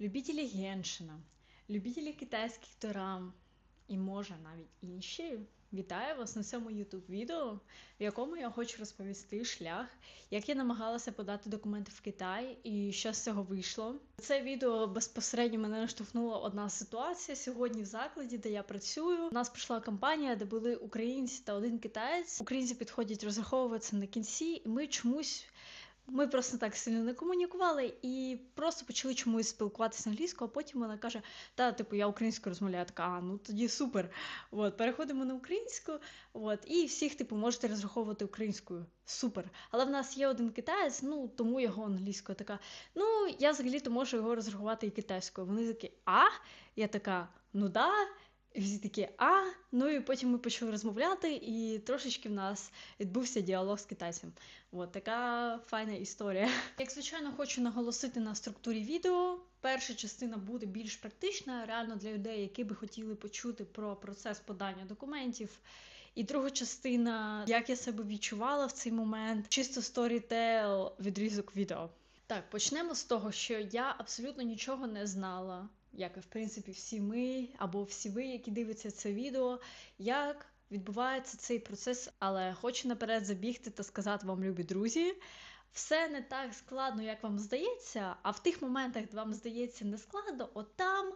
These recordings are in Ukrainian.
любителі геншина, любителі китайських дорам і може навіть інші. Вітаю вас на цьому youtube відео, в якому я хочу розповісти шлях, як я намагалася подати документи в Китай і що з цього вийшло. Це відео безпосередньо мене наштовхнула одна ситуація сьогодні в закладі, де я працюю. У нас прийшла компанія, де були українці та один китаєць. Українці підходять розраховуватися на кінці, і ми чомусь. Ми просто так сильно не комунікували і просто почали чомусь спілкуватися англійською, а потім вона каже: Та, типу, я українською розмовляю, така, а ну тоді супер. От, переходимо на українську, от, і всіх, типу, можете розраховувати українською. Супер. Але в нас є один китаєць, ну тому його англійською така. Ну, я взагалі-то можу його розрахувати і китайською. Вони такі, а? Я така, ну да. І всі такі, а, ну і потім ми почали розмовляти, і трошечки в нас відбувся діалог з китайцем. От така файна історія. Як звичайно, хочу наголосити на структурі відео. Перша частина буде більш практична, реально для людей, які би хотіли почути про процес подання документів. І друга частина, як я себе відчувала в цей момент, чисто сторітел, відрізок відео. Так, почнемо з того, що я абсолютно нічого не знала як і в принципі всі ми або всі ви, які дивляться це відео, як відбувається цей процес, але хочу наперед забігти та сказати вам, любі друзі. Все не так складно, як вам здається, а в тих моментах, де вам здається не складно, от там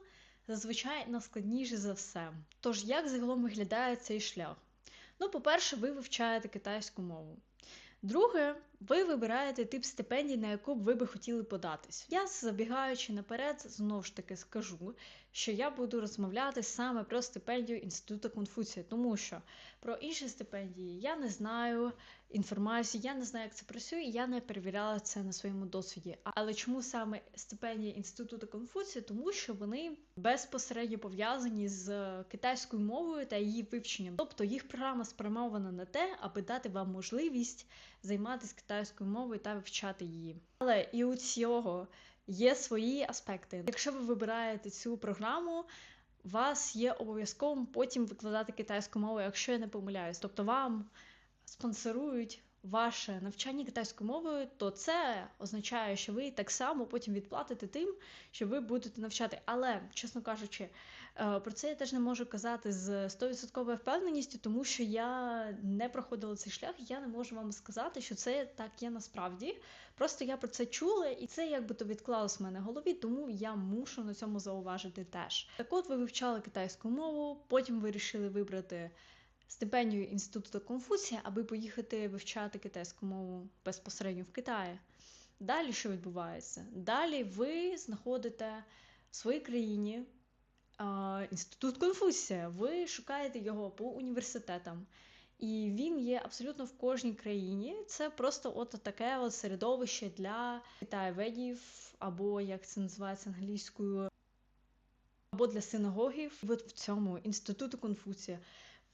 зазвичай найскладніше за все. Тож, як загалом виглядає цей шлях? Ну, по-перше, ви вивчаєте китайську мову. Друге, ви вибираєте тип стипендій, на яку б ви би хотіли податись. Я, забігаючи наперед, знову ж таки скажу, що я буду розмовляти саме про стипендію Інституту Конфуція, тому що про інші стипендії я не знаю інформації, я не знаю, як це працює, і я не перевіряла це на своєму досвіді. Але чому саме стипендія Інституту Конфуція? Тому що вони безпосередньо пов'язані з китайською мовою та її вивченням. Тобто їх програма спрямована на те, аби дати вам можливість займатися китайською мовою та вивчати її. Але і у цього є свої аспекти. Якщо ви вибираєте цю програму, вас є обов'язковим потім викладати китайську мову, якщо я не помиляюсь. Тобто вам спонсорують ваше навчання китайською мовою, то це означає, що ви так само потім відплатите тим, що ви будете навчати. Але, чесно кажучи, про це я теж не можу казати з 100% впевненістю, тому що я не проходила цей шлях, я не можу вам сказати, що це так є насправді. Просто я про це чула, і це якби то відклалось в мене в голові, тому я мушу на цьому зауважити теж. Так от ви вивчали китайську мову, потім вирішили вибрати стипендію Інституту Конфуція, аби поїхати вивчати китайську мову безпосередньо в Китаї. Далі що відбувається? Далі ви знаходите в своїй країні інститут Конфуція, ви шукаєте його по університетам. І він є абсолютно в кожній країні. Це просто от таке от середовище для китаєведів, або як це називається англійською, або для синагогів. І от в цьому інституту Конфуція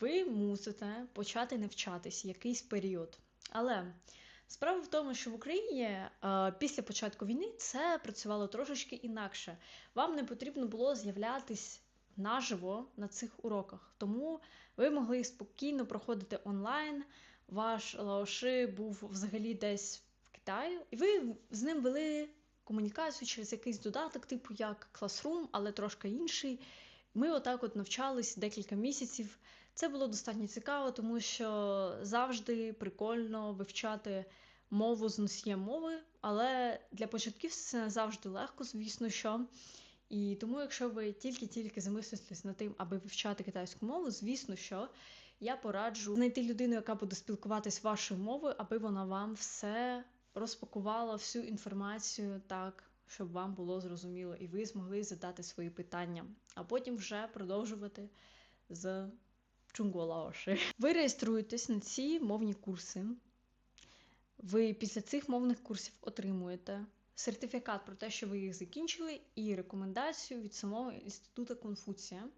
ви мусите почати навчатись якийсь період. Але справа в тому, що в Україні е, після початку війни це працювало трошечки інакше. Вам не потрібно було з'являтись наживо на цих уроках, тому ви могли спокійно проходити онлайн. Ваш лаоши був взагалі десь в Китаї, і ви з ним вели комунікацію через якийсь додаток, типу як Classroom, але трошки інший. Ми отак от навчались декілька місяців. Це було достатньо цікаво, тому що завжди прикольно вивчати мову з носієм мови, але для початків це не завжди легко, звісно що. І тому, якщо ви тільки-тільки замислитесь над тим, аби вивчати китайську мову, звісно, що я пораджу знайти людину, яка буде спілкуватись вашою мовою, аби вона вам все розпакувала, всю інформацію так, щоб вам було зрозуміло, і ви змогли задати свої питання, а потім вже продовжувати з Чунголаоши. Ви реєструєтесь на ці мовні курси. Ви після цих мовних курсів отримуєте сертифікат про те, що ви їх закінчили, і рекомендацію від самого інституту Конфуція.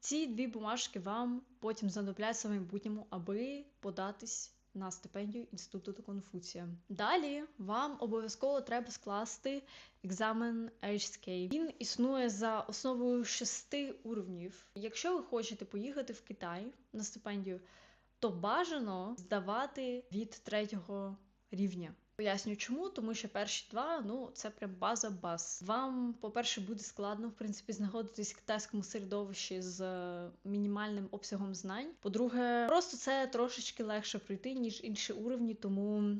Ці дві бумажки вам потім знадобляться в майбутньому, аби податись на стипендію Інституту Конфуція. Далі вам обов'язково треба скласти екзамен HSK. Він існує за основою шести уровнів. Якщо ви хочете поїхати в Китай на стипендію, то бажано здавати від третього рівня. Поясню чому, тому що перші два ну це прям база баз. Вам, по-перше, буде складно в принципі знаходитись в китайському середовищі з е, мінімальним обсягом знань. По-друге, просто це трошечки легше пройти, ніж інші уровні, тому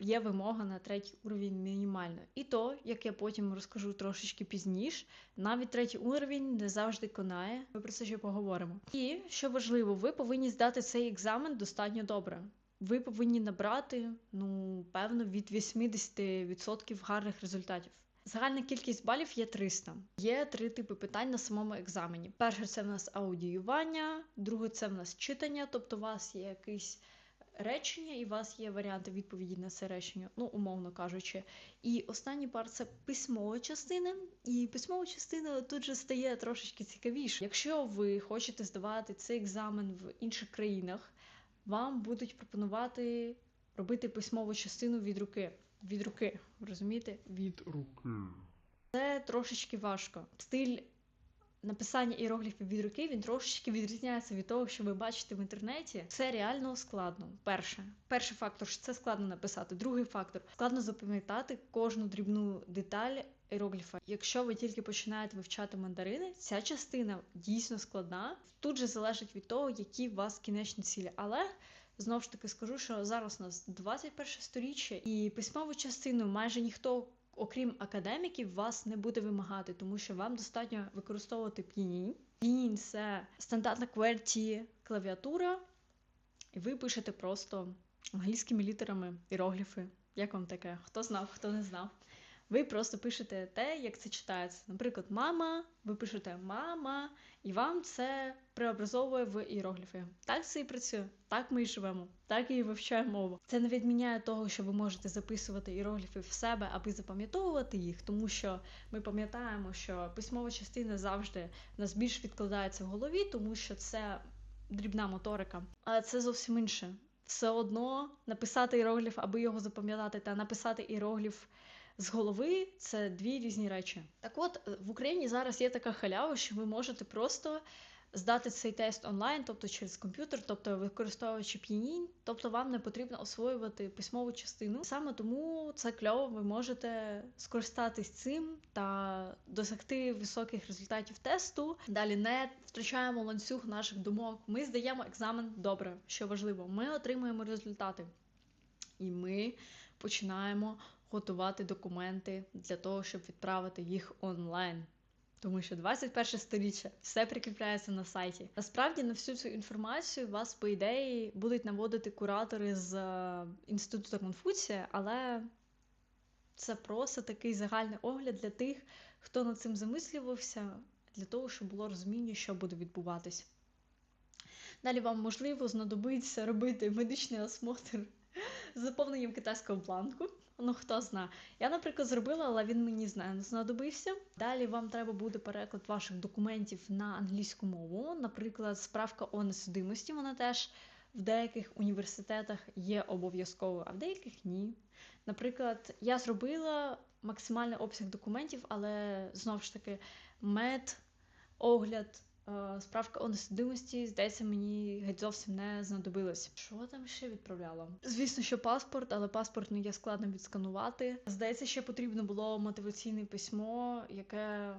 є вимога на третій уровень мінімально. І то, як я потім розкажу трошечки пізніше, навіть третій уровень не завжди конає. Ми про це ще поговоримо. І що важливо, ви повинні здати цей екзамен достатньо добре. Ви повинні набрати ну певно від 80% гарних результатів. Загальна кількість балів є 300. Є три типи питань на самому екзамені. Перше це в нас аудіювання, друге це в нас читання, тобто у вас є якийсь речення, і у вас є варіанти відповіді на це речення, ну, умовно кажучи. І останній пар це письмова частина. І письмова частина тут же стає трошечки цікавіше. Якщо ви хочете здавати цей екзамен в інших країнах, вам будуть пропонувати робити письмову частину від руки. Від руки, розумієте? Від руки. це трошечки важко. Стиль написання іерогліфів від руки він трошечки відрізняється від того, що ви бачите в інтернеті. Це реально складно. Перше, перший фактор що це складно написати. Другий фактор складно запам'ятати кожну дрібну деталь іерогліфа. Якщо ви тільки починаєте вивчати мандарини, ця частина дійсно складна. Тут же залежить від того, які у вас кінечні цілі. Але знову ж таки скажу, що зараз у нас 21 сторіччя, і письмову частину майже ніхто. Окрім академіків, вас не буде вимагати, тому що вам достатньо використовувати п'янінь. П'янінь це стандартна QWERTY клавіатура, і ви пишете просто англійськими літерами іерогліфи. Як вам таке? Хто знав, хто не знав. Ви просто пишете те, як це читається. Наприклад, мама, ви пишете мама, і вам це преобразовує в іерогліфи. Так це і працює, так ми і живемо, так і вивчаємо мову. Це не відміняє того, що ви можете записувати іерогліфи в себе, аби запам'ятовувати їх, тому що ми пам'ятаємо, що письмова частина завжди нас більш відкладається в голові, тому що це дрібна моторика. Але це зовсім інше. Все одно написати іерогліф, аби його запам'ятати, та написати іерогліф з голови це дві різні речі. Так от в Україні зараз є така халява, що ви можете просто здати цей тест онлайн, тобто через комп'ютер, тобто використовуючи п'янінь, тобто вам не потрібно освоювати письмову частину. Саме тому це кльово, ви можете скористатись цим та досягти високих результатів тесту. Далі не втрачаємо ланцюг наших думок. Ми здаємо екзамен добре, що важливо. Ми отримуємо результати. І ми починаємо готувати документи для того, щоб відправити їх онлайн. Тому що 21 сторіччя все прикріпляється на сайті. Насправді на всю цю інформацію вас, по ідеї, будуть наводити куратори з е, інституту Конфуція, але це просто такий загальний огляд для тих, хто над цим замислювався, для того, щоб було розуміння, що буде відбуватись. Далі вам можливо знадобиться робити медичний осмотр з заповненням китайського бланку. Ну, хто зна. Я, наприклад, зробила, але він мені знадобився. Далі вам треба буде переклад ваших документів на англійську мову. Наприклад, справка о несудимості, вона теж в деяких університетах є обов'язковою, а в деяких ні. Наприклад, я зробила максимальний обсяг документів, але знову ж таки мед, огляд. Е, справка о несудимості, здається, мені геть зовсім не знадобилось. Що там ще відправляла? Звісно, що паспорт, але паспорт не є складно відсканувати. Здається, ще потрібно було мотиваційне письмо, яке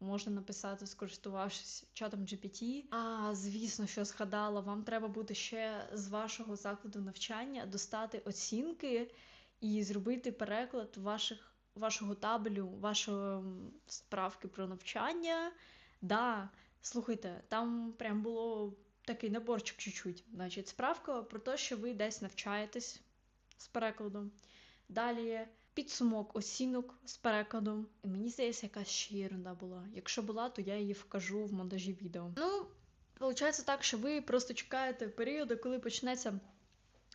можна написати, скористувавшись чатом GPT. А звісно, що згадала, вам треба буде ще з вашого закладу навчання достати оцінки і зробити переклад ваших вашого табелю, вашої справки про навчання. Да, Слухайте, там прям було такий наборчик чуть-чуть. Значить, справка про те, що ви десь навчаєтесь з перекладом. Далі підсумок оцінок з перекладом. І мені здається, якась ще ерунда була. Якщо була, то я її вкажу в монтажі відео. Ну, виходить так, що ви просто чекаєте періоду, коли почнеться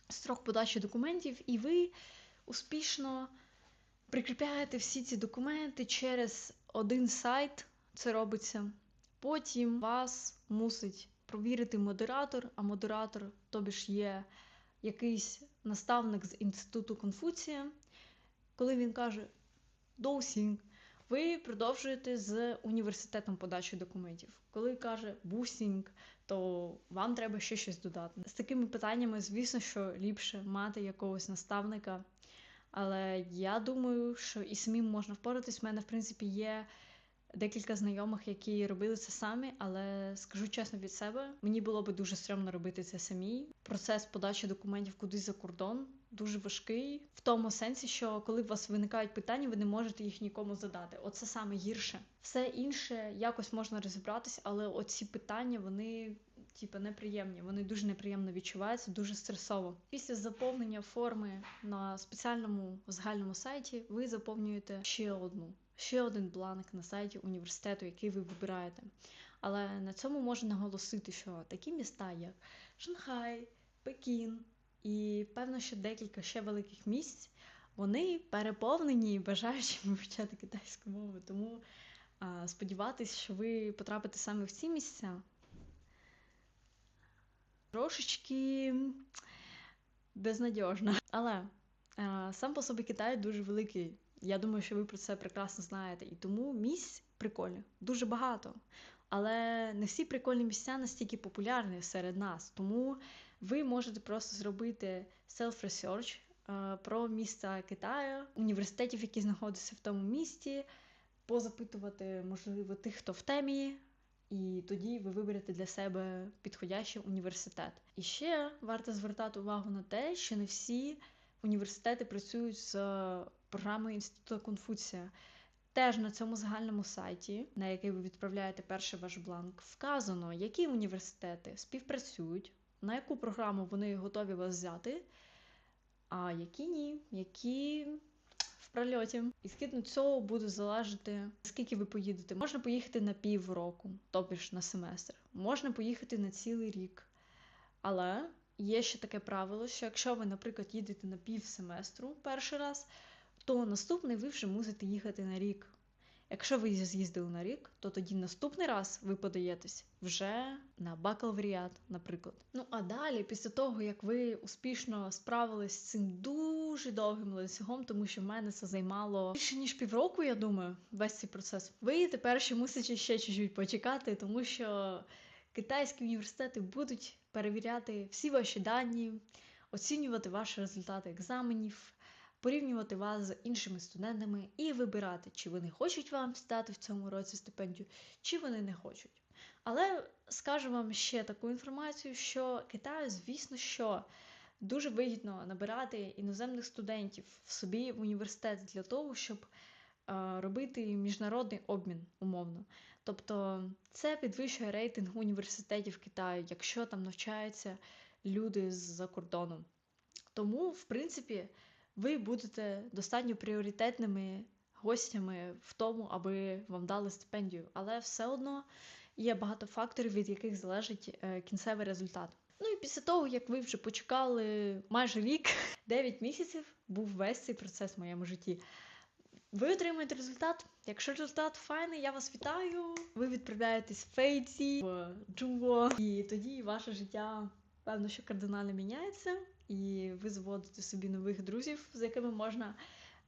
строк подачі документів, і ви успішно прикріпляєте всі ці документи через один сайт. Це робиться. Потім вас мусить провірити модератор, а модератор, тобі ж є якийсь наставник з інституту Конфуція. Коли він каже доусінг, ви продовжуєте з університетом подачі документів. Коли каже бусінг, то вам треба ще щось додати. З такими питаннями, звісно, що ліпше мати якогось наставника Але я думаю, що і самим можна впоратись. У мене, в принципі, є декілька знайомих, які робили це самі, але скажу чесно від себе, мені було би дуже стрьомно робити це самі. Процес подачі документів кудись за кордон дуже важкий, в тому сенсі, що коли у вас виникають питання, ви не можете їх нікому задати. Оце саме гірше. Все інше якось можна розібратись, але оці питання вони. Типу, неприємні, вони дуже неприємно відчуваються, дуже стресово. Після заповнення форми на спеціальному загальному сайті ви заповнюєте ще одну, ще один бланк на сайті університету, який ви вибираєте. Але на цьому можна наголосити, що такі міста, як Шанхай, Пекін і певно, що декілька ще великих місць, вони переповнені бажаючими вивчати китайську мову. Тому а, сподіватись, що ви потрапите саме в ці місця. Трошечки безнадіжно. Але а, сам по собі Китай дуже великий. Я думаю, що ви про це прекрасно знаєте. І тому місць прикольних дуже багато. Але не всі прикольні місця настільки популярні серед нас. Тому ви можете просто зробити self-research е, про міста Китаю, університетів, які знаходяться в тому місті, позапитувати, можливо, тих, хто в темі. І тоді ви виберете для себе підходящий університет. І ще варто звертати увагу на те, що не всі університети працюють з програмою Інституту Конфуція. Теж на цьому загальному сайті, на який ви відправляєте перший ваш бланк, вказано, які університети співпрацюють, на яку програму вони готові вас взяти, а які ні, які в прольоті. І згідно цього буде залежати, скільки ви поїдете. Можна поїхати на півроку, тобто ж на семестр, можна поїхати на цілий рік. Але є ще таке правило, що якщо ви, наприклад, їдете на пів семестру перший раз, то наступний ви вже мусите їхати на рік. Якщо ви з'їздили на рік, то тоді наступний раз ви подаєтесь вже на бакалавріат, наприклад. Ну а далі, після того, як ви успішно справились з цим дуже довгим ланцюгом, тому що в мене це займало більше ніж півроку, я думаю, весь цей процес. Ви тепер ще мусите ще чуть-чуть почекати, тому що китайські університети будуть перевіряти всі ваші дані, оцінювати ваші результати екзаменів порівнювати вас з іншими студентами і вибирати, чи вони хочуть вам стати в цьому році стипендію, чи вони не хочуть. Але скажу вам ще таку інформацію, що Китаю, звісно, що дуже вигідно набирати іноземних студентів в собі в університет для того, щоб е, робити міжнародний обмін умовно. Тобто це підвищує рейтинг університетів Китаю, якщо там навчаються люди з-за кордону. Тому, в принципі, ви будете достатньо пріоритетними гостями в тому, аби вам дали стипендію. Але все одно є багато факторів, від яких залежить е, кінцевий результат. Ну і після того, як ви вже почекали майже рік, 9 місяців був весь цей процес в моєму житті. Ви отримаєте результат. Якщо результат файний, я вас вітаю. Ви відправляєтесь в Фейці, в Джумбо, і тоді ваше життя, певно, що кардинально міняється і ви заводите собі нових друзів, з якими можна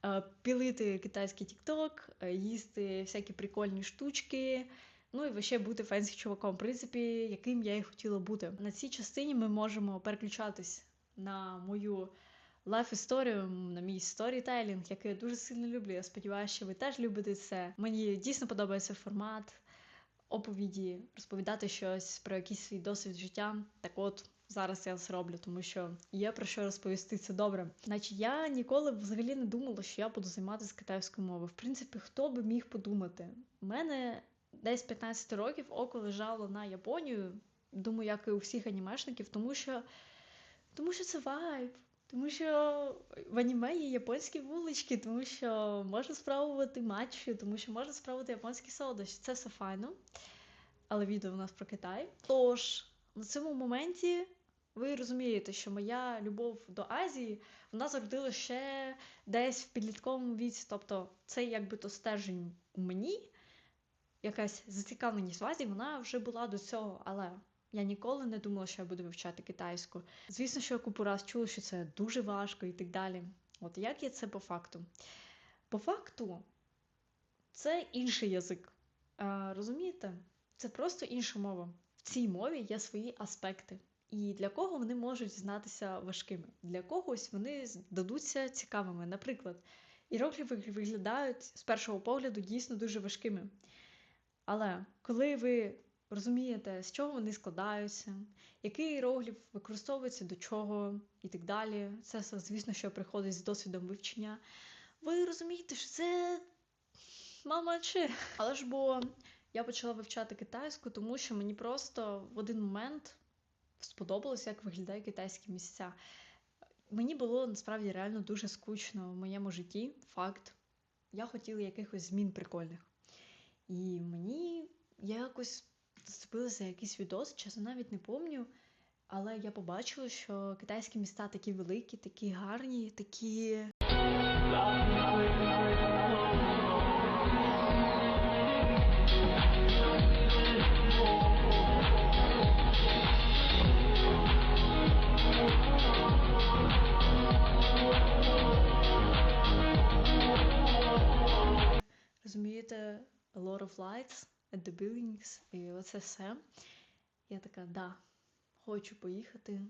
е, пілити китайський тікток, е, їсти всякі прикольні штучки. Ну і ще бути фенсі чуваком, в принципі, яким я і хотіла бути. На цій частині ми можемо переключатись на мою лайф-історію, на мій сторітейлінг, який я дуже сильно люблю. Я сподіваюся, що ви теж любите це. Мені дійсно подобається формат оповіді, розповідати щось про якийсь свій досвід життя. Так от зараз я це роблю, тому що є про що розповісти це добре. Значить, я ніколи взагалі не думала, що я буду займатися китайською мовою. В принципі, хто би міг подумати? У мене десь 15 років око лежало на Японію. Думаю, як і у всіх анімешників, тому що тому що це вайб. Тому що в аніме є японські вулички, тому що можна спробувати матчі, тому що можна спробувати японські солодощі. Це все файно. Але відео у нас про Китай. Тож, на цьому моменті ви розумієте, що моя любов до Азії вона зародила ще десь в підлітковому віці. Тобто, це якби то стежень у мені, якась зацікавленість в Азії, вона вже була до цього, але я ніколи не думала, що я буду вивчати китайську. Звісно, що я купу раз чула, що це дуже важко і так далі. От як є це по факту? По факту, це інший язик. А, Розумієте? Це просто інша мова. В цій мові є свої аспекти. І для кого вони можуть знатися важкими? Для когось вони здадуться цікавими. Наприклад, іерогліфи виглядають з першого погляду дійсно дуже важкими. Але коли ви розумієте, з чого вони складаються, який іерогліф використовується до чого і так далі, це звісно, що приходить з досвідом вивчення, ви розумієте, що це мама чи. Але ж бо я почала вивчати китайську, тому що мені просто в один момент сподобалося, як виглядають китайські місця. Мені було насправді реально дуже скучно в моєму житті. Факт. Я хотіла якихось змін прикольних. І мені я якось зацепилася за якийсь відос, чесно навіть не пам'ятаю. Але я побачила, що китайські міста такі великі, такі гарні, такі. Розумієте, a lot of lights at the buildings, і оце все. Я така, да, хочу поїхати,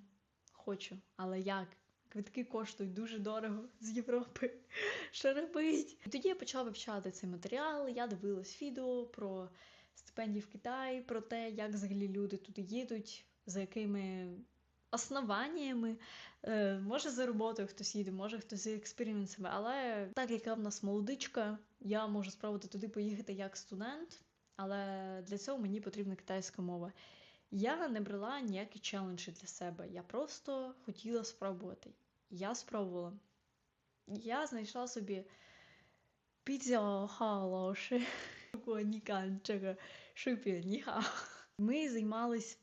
хочу, але як? Квитки коштують дуже дорого з Європи. Що робить? І тоді я почала вивчати цей матеріал. Я дивилась відео про стипендії в Китаї, про те, як взагалі люди туди їдуть, за якими основаннями. Е, може за роботою хтось їде, може хтось за експериментами. Але так як я в нас молодичка, я можу спробувати туди поїхати як студент, але для цього мені потрібна китайська мова. Я не брала ніякі челенджі для себе. Я просто хотіла спробувати. Я спробувала. Я знайшла собі підзяхалоши. Ми займались,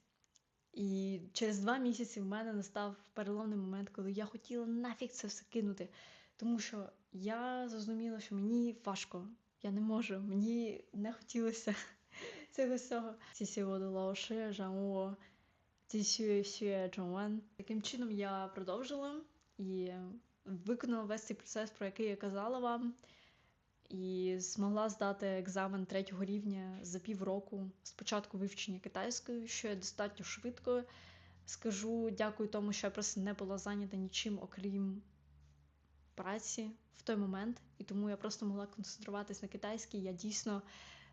і через два місяці в мене настав переломний момент, коли я хотіла нафіг це все кинути. Тому що я зрозуміла, що мені важко, я не можу, мені не хотілося цього всього. Таким чином я продовжила і виконала весь цей процес, про який я казала вам, і змогла здати екзамен третього рівня за півроку спочатку вивчення китайської, що я достатньо швидко скажу. Дякую тому, що я просто не була зайнята нічим, окрім праці в той момент, і тому я просто могла концентруватись на китайській. Я дійсно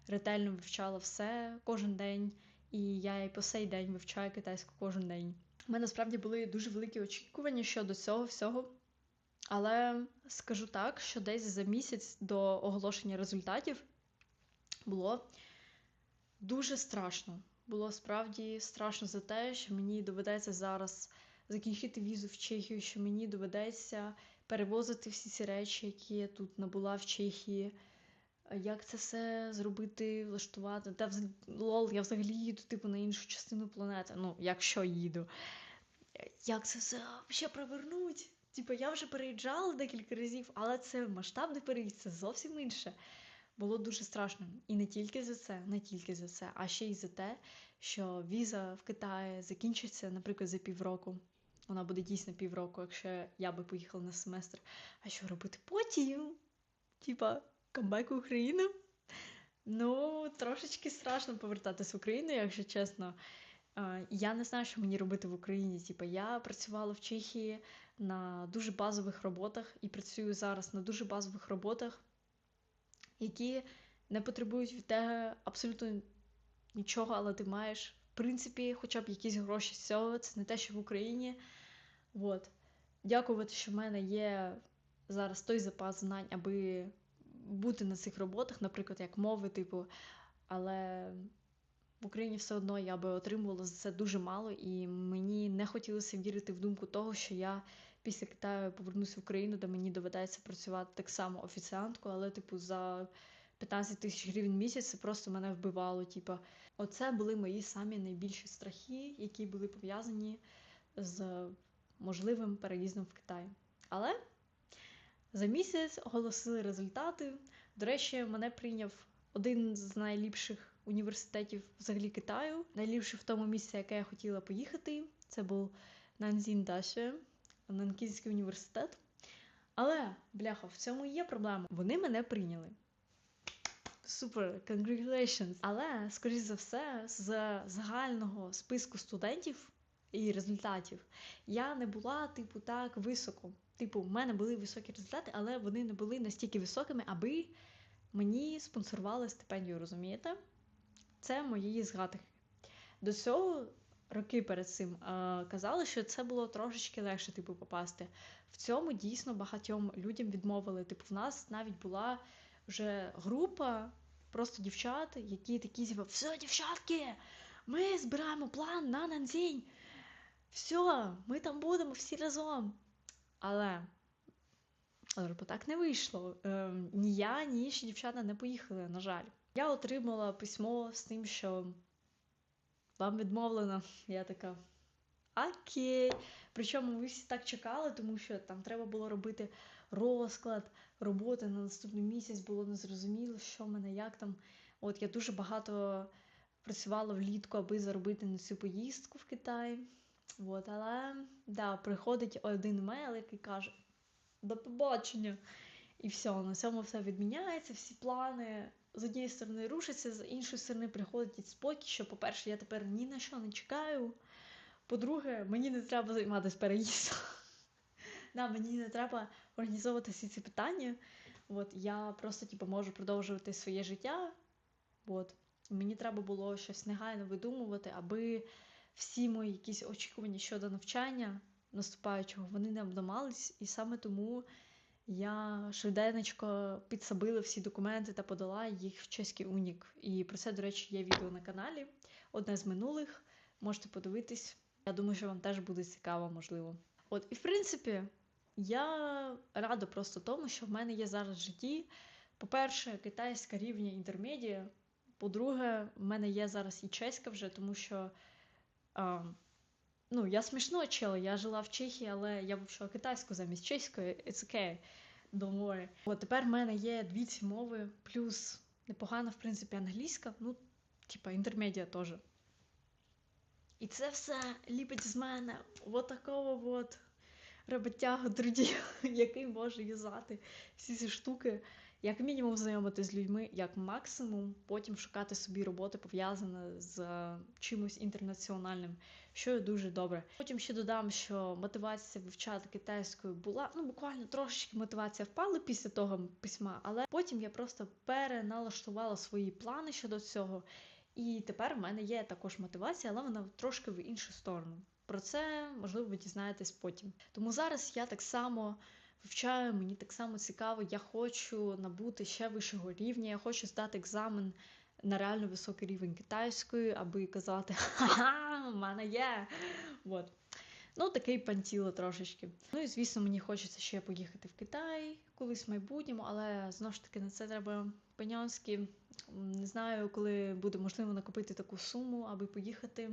ретельно вивчала все кожен день, і я і по сей день вивчаю китайську кожен день. У мене насправді були дуже великі очікування щодо цього всього. Але скажу так, що десь за місяць до оголошення результатів було дуже страшно. Було справді страшно за те, що мені доведеться зараз закінчити візу в Чехію, що мені доведеться перевозити всі ці речі, які я тут набула в Чехії. Як це все зробити, влаштувати? Та лол, я взагалі їду типу на іншу частину планети. Ну, якщо їду. Як це все ще провернуть? Типу, я вже переїжджала декілька разів, але це масштабний переїзд, це зовсім інше. Було дуже страшно. І не тільки за це, не тільки за це, а ще й за те, що віза в Китаї закінчиться, наприклад, за півроку. Вона буде дійсно півроку, якщо я би поїхала на семестр. А що робити потім? Типа, камбек в Україну? Ну, трошечки страшно повертатись в Україну, якщо чесно. Я не знаю, що мені робити в Україні. Типа, я працювала в Чехії на дуже базових роботах і працюю зараз на дуже базових роботах, які не потребують від тебе абсолютно нічого, але ти маєш, в принципі, хоча б якісь гроші з цього. Це не те, що в Україні. От. Дякувати, що в мене є зараз той запас знань, аби бути на цих роботах, наприклад, як мови, типу, але. В Україні все одно я би отримувала за це дуже мало, і мені не хотілося вірити в думку того, що я після Китаю повернуся в Україну, де мені доведеться працювати так само офіціанткою, але, типу, за 15 тисяч гривень місяць це просто мене вбивало. Типу, оце були мої самі найбільші страхи, які були пов'язані з можливим переїздом в Китай. Але за місяць оголосили результати. До речі, мене прийняв один з найліпших університетів взагалі Китаю. Найліпше в тому місці, яке я хотіла поїхати. Це був Нанзін Даше, Нанкінський університет. Але, бляха, в цьому є проблема. Вони мене прийняли. Супер, congratulations! Але, скоріш за все, з загального списку студентів, і результатів. Я не була, типу, так високо. Типу, в мене були високі результати, але вони не були настільки високими, аби мені спонсорували стипендію, розумієте? Це мої згадки. До цього роки перед цим е, казали, що це було трошечки легше, типу, попасти. В цьому дійсно багатьом людям відмовили. Типу, в нас навіть була вже група просто дівчат, які такі, типу, все, дівчатки, ми збираємо план на Нанзінь. Все, ми там будемо всі разом. Але але так не вийшло. Е, ні я, ні інші дівчата не поїхали, на жаль. Я отримала письмо з тим, що вам відмовлено. Я така. Окей. Причому ви всі так чекали, тому що там треба було робити розклад роботи на наступний місяць, було незрозуміло, що в мене, як там. От я дуже багато працювала влітку, аби заробити на цю поїздку в Китай. От, але да, приходить один мейл, який каже: до побачення. І все, на цьому все відміняється, всі плани з однієї сторони рушаться, з іншої сторони приходить спокій, що, по-перше, я тепер ні на що не чекаю. По-друге, мені не треба займатися переїздом. да, Мені не треба організовувати всі ці питання. От, Я просто типу, можу продовжувати своє життя. От. Мені треба було щось негайно видумувати, аби всі мої якісь очікування щодо навчання наступаючого вони не обламались, і саме тому я швиденечко підсобила всі документи та подала їх в чеський унік. І про це, до речі, є відео на каналі. Одне з минулих. Можете подивитись. Я думаю, що вам теж буде цікаво, можливо. От, і в принципі, я рада просто тому, що в мене є зараз в житті. По-перше, китайська рівня інтермедія. По-друге, в мене є зараз і чеська вже, тому що а, ну, я смішно чела, я жила в Чехії, але я вивчила китайську замість чеської, it's okay, don't worry. От тепер в мене є дві ці мови, плюс непогана, в принципі, англійська, ну, типа інтермедіа теж. І це все ліпить з мене от такого от роботягу трудів, який може юзати всі ці штуки, як мінімум знайомитися з людьми, як максимум, потім шукати собі роботи пов'язане з чимось інтернаціональним, що дуже добре. Потім ще додам, що мотивація вивчати китайською була ну буквально трошечки мотивація впала після того письма, але потім я просто переналаштувала свої плани щодо цього. І тепер в мене є також мотивація, але вона трошки в іншу сторону. Про це можливо ви дізнаєтесь потім. Тому зараз я так само вивчаю, мені так само цікаво, я хочу набути ще вищого рівня, я хочу здати екзамен на реально високий рівень китайської, аби казати ха-ха, в мене є. От. Ну, такий пантіло трошечки. Ну і звісно, мені хочеться ще поїхати в Китай колись в майбутньому, але знову ж таки на це треба панянськи. Не знаю, коли буде можливо накопити таку суму, аби поїхати.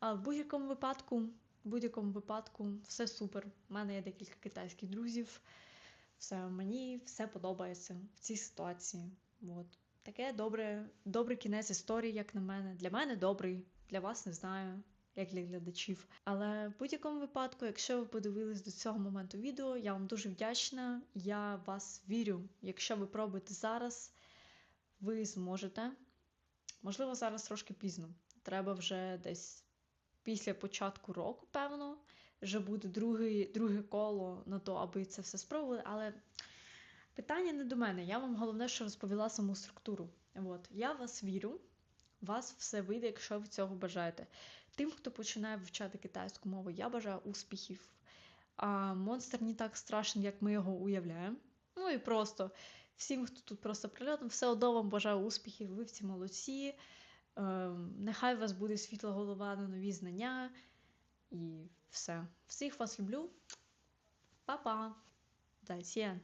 А в будь-якому випадку, в будь-якому випадку, все супер. У мене є декілька китайських друзів. Все мені все подобається в цій ситуації. От. Таке добре, добрий кінець історії, як на мене. Для мене добрий, для вас не знаю, як для глядачів. Але в будь-якому випадку, якщо ви подивились до цього моменту відео, я вам дуже вдячна. Я вас вірю. Якщо ви пробуєте зараз, ви зможете. Можливо, зараз трошки пізно. Треба вже десь після початку року, певно, вже буде друге, друге коло на то, аби це все спробувати. Але питання не до мене. Я вам головне, що розповіла саму структуру. От. Я вас вірю, вас все вийде, якщо ви цього бажаєте. Тим, хто починає вивчати китайську мову, я бажаю успіхів. А монстр не так страшний, як ми його уявляємо. Ну і просто всім, хто тут просто прильотом, все одно вам бажаю успіхів, ви всі молодці. Ем, нехай у вас буде світла голова на нові знання. І все. Всіх вас люблю. Па-па! 再见。